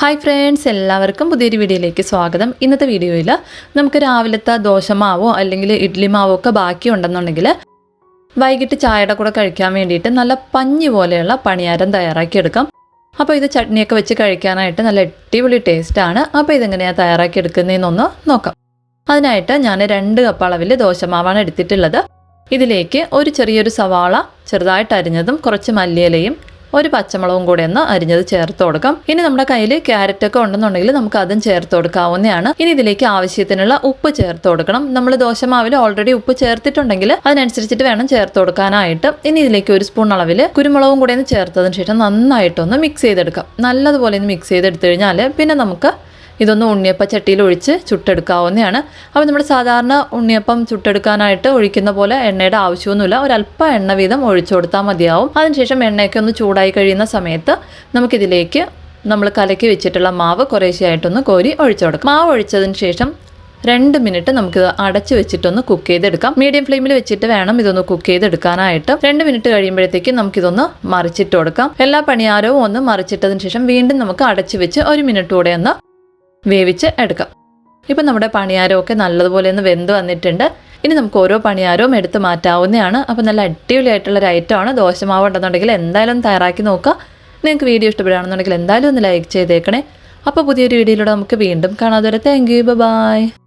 Hi friends എല്ലാവർക്കും പുതിയൊരു വീഡിയോയിലേക്ക് സ്വാഗതം. ഇന്നത്തെ വീഡിയോയിൽ നമുക്ക് രാവിലത്തെ ദോശമാവോ അല്ലെങ്കിൽ ഇഡ്ലി മാവോ ഒക്കെ ബാക്കി ഉണ്ടെന്നുണ്ടെങ്കിൽ വൈകിട്ട് ചായയുടെ കൂടെ കഴിക്കാൻ വേണ്ടിയിട്ട് നല്ല പഞ്ഞി പോലെയുള്ള പണിയാരം തയ്യാറാക്കിയെടുക്കാം. അപ്പോൾ ഇത് ചട്നിയൊക്കെ വെച്ച് കഴിക്കാനായിട്ട് നല്ല അടിപൊളി ടേസ്റ്റാണ് അപ്പോൾ ഇതെങ്ങനെയാണ് തയ്യാറാക്കി എടുക്കുന്നതെന്നൊന്ന് നോക്കാം. അതിനായിട്ട് ഞാൻ രണ്ട് കപ്പ് അളവിൽ ദോശമാവാണ് എടുത്തിട്ടുള്ളത്. ഇതിലേക്ക് ഒരു ചെറിയൊരു സവാള ചെറുതായിട്ട് അരിഞ്ഞതും കുറച്ച് മല്ലിയിലയും ഒരു പച്ചമുളകും കൂടെ ഒന്ന് അരിഞ്ഞത് ചേർത്ത് കൊടുക്കാം. ഇനി നമ്മുടെ കയ്യിൽ ക്യാരറ്റ് ഒക്കെ ഉണ്ടെന്നുണ്ടെങ്കിൽ നമുക്ക് അതും ചേർത്ത് കൊടുക്കാവുന്നതാണ്. ഇനി ഇതിലേക്ക് ആവശ്യത്തിനുള്ള ഉപ്പ് ചേർത്ത് കൊടുക്കണം. നമ്മൾ ദോശമാവിൽ ഓൾറെഡി ഉപ്പ് ചേർത്തിട്ടുണ്ടെങ്കിൽ അതിനനുസരിച്ചിട്ട് വേണം ചേർത്ത് കൊടുക്കാനായിട്ട്. ഇനി ഇതിലേക്ക് ഒരു സ്പൂൺ അളവിൽ കുരുമുളകും കൂടെ ഒന്ന് ചേർത്തതിന് ശേഷം നന്നായിട്ടൊന്ന് മിക്സ് ചെയ്തെടുക്കാം. നല്ലതുപോലെ ഒന്ന് മിക്സ് ചെയ്തെടുത്തു കഴിഞ്ഞാൽ പിന്നെ നമുക്ക് ഇതൊന്ന് ഉണ്ണിയപ്പ ചട്ടിയിൽ ഒഴിച്ച് ചുട്ടെടുക്കാവുന്നതാണ്. അപ്പോൾ നമ്മൾ സാധാരണ ഉണ്ണിയപ്പം ചുട്ടെടുക്കാനായിട്ട് ഒഴിക്കുന്ന പോലെ എണ്ണയുടെ ആവശ്യമൊന്നുമില്ല. ഒരല്പം എണ്ണ വീതം ഒഴിച്ചു കൊടുത്താൽ മതിയാവും. അതിനുശേഷം എണ്ണയൊക്കെ ഒന്ന് ചൂടായി കഴിയുന്ന സമയത്ത് നമുക്കിതിലേക്ക് നമ്മൾ കലക്കി വെച്ചിട്ടുള്ള മാവ് കുറേശ്ശെയായിട്ടൊന്ന് കോരി ഒഴിച്ചു കൊടുക്കും. മാവ് ഒഴിച്ചതിന് ശേഷം രണ്ട് മിനിറ്റ് നമുക്ക് അടച്ച് വെച്ചിട്ടൊന്ന് കുക്ക് ചെയ്തെടുക്കാം. മീഡിയം ഫ്ലെയിമിൽ വെച്ചിട്ട് വേണം ഇതൊന്ന് കുക്ക് ചെയ്തെടുക്കാനായിട്ട്. രണ്ട് മിനിറ്റ് കഴിയുമ്പോഴത്തേക്കും നമുക്കിതൊന്ന് മറിച്ചിട്ട് കൊടുക്കാം. എല്ലാ പണിയാരവും ഒന്ന് മറിച്ചിട്ടതിന് ശേഷം വീണ്ടും നമുക്ക് അടച്ചു വെച്ച് ഒരു മിനിറ്റ് കൂടെ ഒന്ന് വേവിച്ച് എടുക്കാം. ഇപ്പം നമ്മുടെ പണിയാരമൊക്കെ നല്ലതുപോലെ ഒന്ന് വെന്ത് വന്നിട്ടുണ്ട്. ഇനി നമുക്ക് ഓരോ പണിയാരവും എടുത്ത് മാറ്റാവുന്നതാണ്. അപ്പോൾ നല്ല അടിപൊളിയായിട്ടുള്ള ഒരു ഐറ്റമാണ് ദോശമാവ് ഉണ്ടെന്നുണ്ടെങ്കിൽ എന്തായാലും തയ്യാറാക്കി നോക്കുക. നിങ്ങൾക്ക് വീഡിയോ ഇഷ്ടപ്പെടുകയാണെന്നുണ്ടെങ്കിൽ എന്തായാലും ഒന്ന് ലൈക്ക് ചെയ്തേക്കണേ. അപ്പോൾ പുതിയൊരു വീഡിയോയിലൂടെ നമുക്ക് വീണ്ടും കാണാതെ താങ്ക് യു ബൈ